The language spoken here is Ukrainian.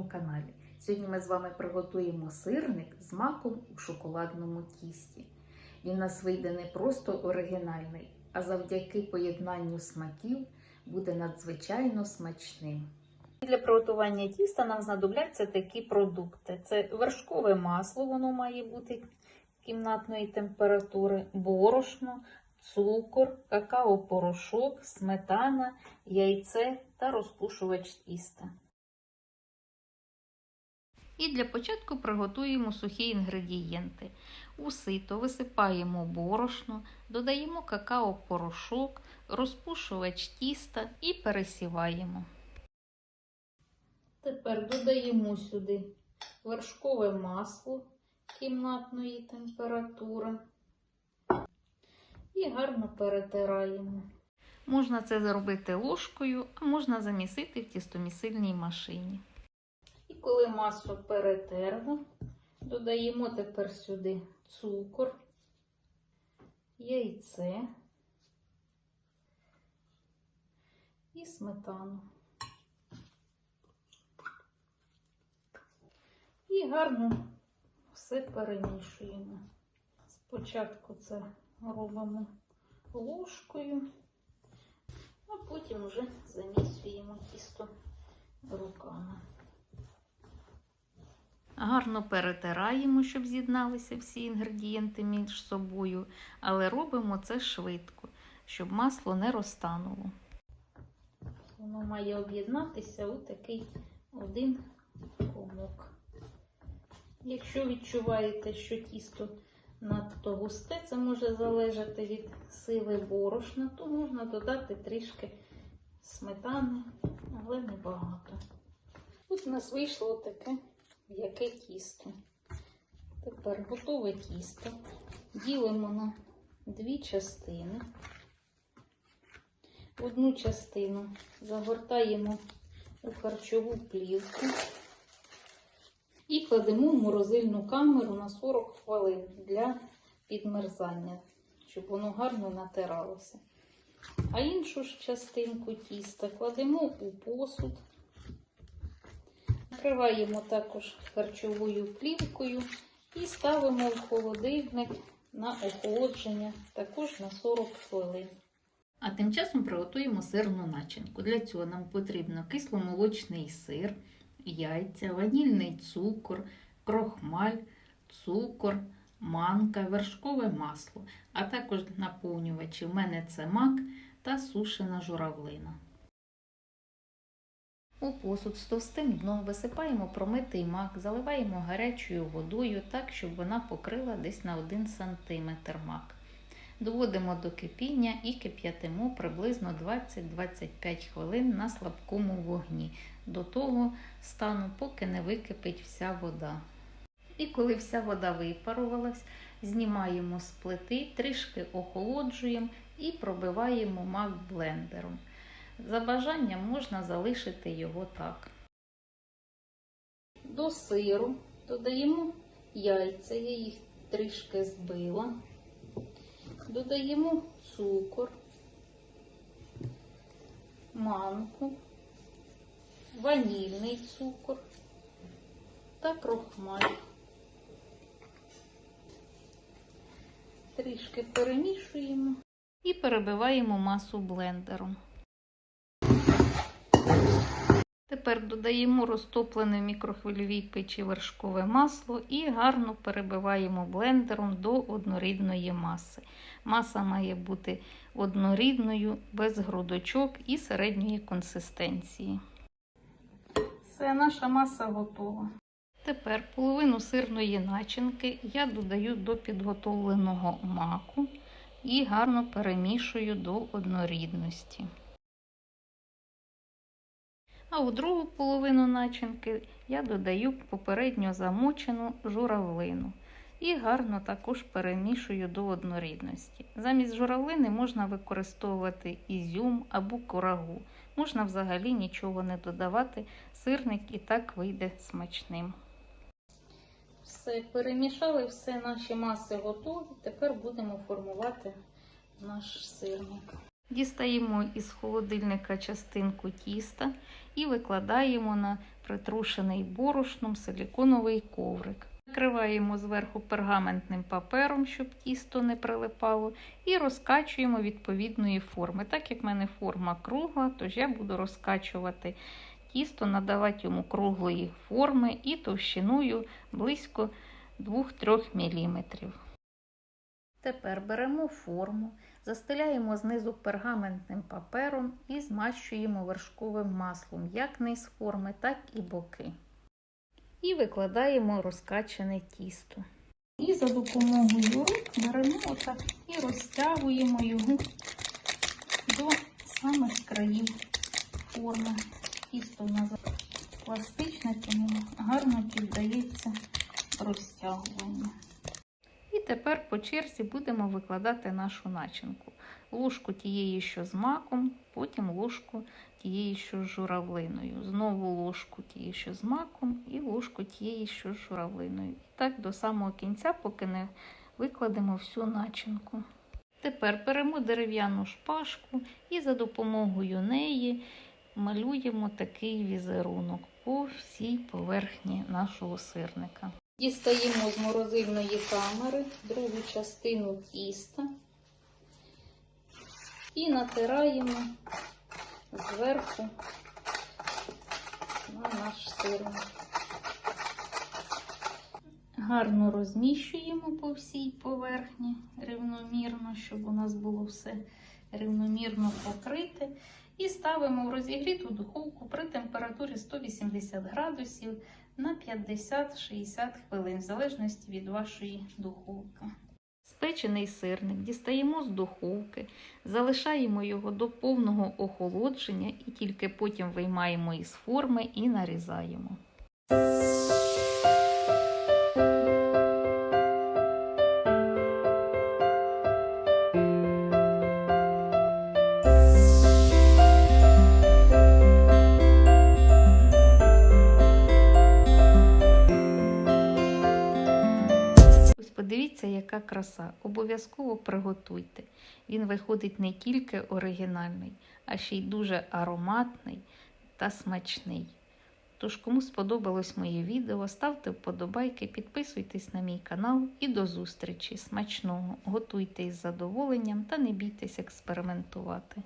нашому каналі. Сьогодні ми з вами приготуємо сирник з маком у шоколадному тісті. Він нас вийде не просто оригінальний, а завдяки поєднанню смаків буде надзвичайно смачним. Для приготування тіста нам знадобляться такі продукти: це вершкове масло, воно має бути кімнатної температури, борошно, цукор, какао-порошок, сметана, яйце та розпушувач тіста. І для початку приготуємо сухі інгредієнти. У сито висипаємо борошно, додаємо какао-порошок, розпушувач тіста і пересіваємо. Тепер додаємо сюди вершкове масло кімнатної температури і гарно перетираємо. Можна це зробити ложкою, а можна замісити в тістомісильній машині. Коли масу перетерли, додаємо тепер сюди цукор, яйце і сметану. І гарно все перемішуємо. Спочатку це робимо ложкою, а потім вже замісуємо тісто руками. Гарно перетираємо, щоб з'єдналися всі інгредієнти між собою, але робимо це швидко, щоб масло не розтануло. Воно має об'єднатися у такий один комок. Якщо відчуваєте, що тісто надто густе, це може залежати від сили борошна, то можна додати трішки сметани, але не багато. Тут у нас вийшло таке м'яке тісто. Тепер готове тісто ділимо на дві частини. Одну частину загортаємо у харчову плівку і кладемо в морозильну камеру на 40 хвилин для підмерзання, щоб воно гарно натиралося. А іншу ж частинку тіста кладемо у посуд. Накриваємо також харчовою плівкою і ставимо в холодильник на охолодження також на 40 хвилин. А тим часом приготуємо сирну начинку. Для цього нам потрібно кисломолочний сир, яйця, ванільний цукор, крохмаль, цукор, манка, вершкове масло, а також наповнювачі. У мене це мак та сушена журавлина. У посуд з товстим дном висипаємо промитий мак, заливаємо гарячою водою так, щоб вона покрила десь на 1 см мак. Доводимо до кипіння і кип'ятимо приблизно 20-25 хвилин на слабкому вогні, до того стану, поки не википить вся вода. І коли вся вода випарувалась, знімаємо з плити, трішки охолоджуємо і пробиваємо мак блендером. За бажанням можна залишити його так. До сиру додаємо яйця, я їх трішки збила. Додаємо цукор, манку, ванільний цукор та крохмаль. Трішки перемішуємо і перебиваємо масу блендером. Тепер додаємо розтоплене в мікрохвильовій печі вершкове масло і гарно перебиваємо блендером до однорідної маси. Маса має бути однорідною, без грудочок і середньої консистенції. Все, наша маса готова. Тепер половину сирної начинки я додаю до підготовленого маку і гарно перемішую до однорідності. А у другу половину начинки я додаю попередньо замочену журавлину і гарно також перемішую до однорідності. Замість журавлини можна використовувати ізюм або курагу. Можна взагалі нічого не додавати, сирник і так вийде смачним. Все, перемішали, все наші маси готові. Тепер будемо формувати наш сирник. Дістаємо із холодильника частинку тіста і викладаємо на притрушений борошном силіконовий коврик. Накриваємо зверху пергаментним папером, щоб тісто не прилипало, і розкачуємо відповідної форми. Так як в мене форма кругла, тож я буду розкачувати тісто, надавати йому круглої форми і товщиною близько 2-3 мм. Тепер беремо форму, застеляємо знизу пергаментним папером і змащуємо вершковим маслом як низ форми, так і боки. І викладаємо розкачане тісто. І за допомогою рук беремо отак і розтягуємо його до самих країв форми. Тісто у нас пластичне, тому гарно піддається розтягуванню. Тепер по черзі будемо викладати нашу начинку. Ложку тієї, що з маком, потім ложку тієї, що з журавлиною. Знову ложку тієї, що з маком, і ложку тієї, що з журавлиною. І так до самого кінця, поки не викладемо всю начинку. Тепер беремо дерев'яну шпажку і за допомогою неї малюємо такий візерунок по всій поверхні нашого сирника. Дістаємо з морозильної камери другу частину тіста і натираємо зверху на наш сирник. Гарно розміщуємо по всій поверхні рівномірно, щоб у нас було все рівномірно покрите. І ставимо в розігріту духовку при температурі 180 градусів на 50-60 хвилин, в залежності від вашої духовки. Спечений сирник дістаємо з духовки, залишаємо його до повного охолодження і тільки потім виймаємо із форми і нарізаємо. Краса. Обов'язково приготуйте. Він виходить не тільки оригінальний, а ще й дуже ароматний та смачний. Тож, кому сподобалось моє відео, ставте вподобайки, підписуйтесь на мій канал і до зустрічі. Смачного! Готуйте із задоволенням та не бійтесь експериментувати.